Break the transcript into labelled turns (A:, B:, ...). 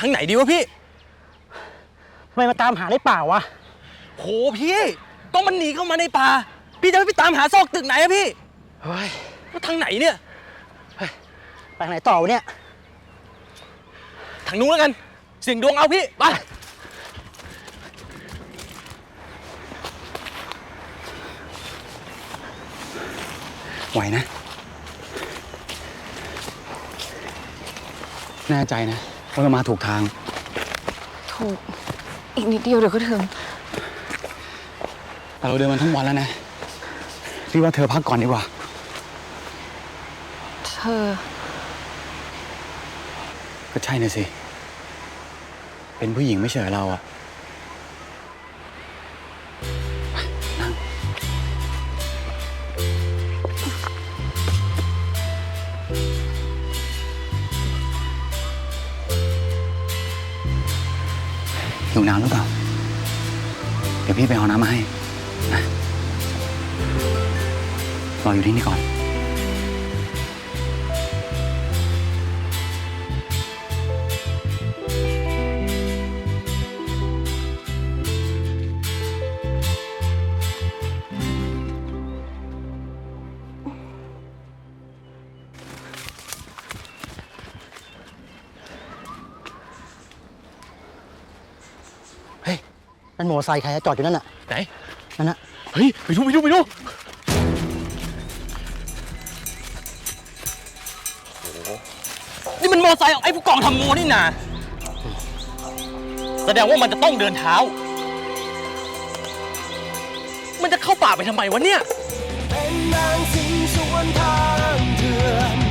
A: ทางไหนดีวะพี่
B: ทำไมมาตามหาได้เปล่าวะ
A: โหพี่ก็มันหนีเข้ามาในป่า พี่จะไม่ไปตามหาซอกตึกไหนอะพี่
B: เฮ้ย
A: แล้วทางไหนเนี่ย
B: ไปทางไหนต่อวะเนี่ย
A: ทางนู้นแล้วกันเสียงดวงเอาพี่ไป
C: ไหวนะ แน่ใจนะ ว่าเรามาถูกทาง
D: ถูก อีกนิดเดียวเดี๋ยวก็ถึง
C: แต่เราเดินมาทั้งวันแล้วนะพี่ว่าเธอพักก่อนดีกว่า
D: เธอ
C: ก็ใช่นะสิ เป็นผู้หญิงไม่ใช่เหรอเราอะ หิวน้ำหรือเปล่า เดี๋ยวพี่ไปเอาน้ำมาให้นะรออยู่ที่นี่ก่อน
B: เฮ้ยนั่นมอเตอร์ไซค์ใครอะจอดอยู่นั่นน่ะ
A: ไหน
B: นั่นน่ะ
A: เฮ้ย ไปดูไปดูไปดูโอ้โหนี่มันมอไซค์ของไอ้ผู้กองทำโมนี่นาแสดงว่ามันจะต้องเดินเท้า มันจะเข้าป่าไปทำไมวะเนี่ย
E: เป็นนางสิงสวนทาง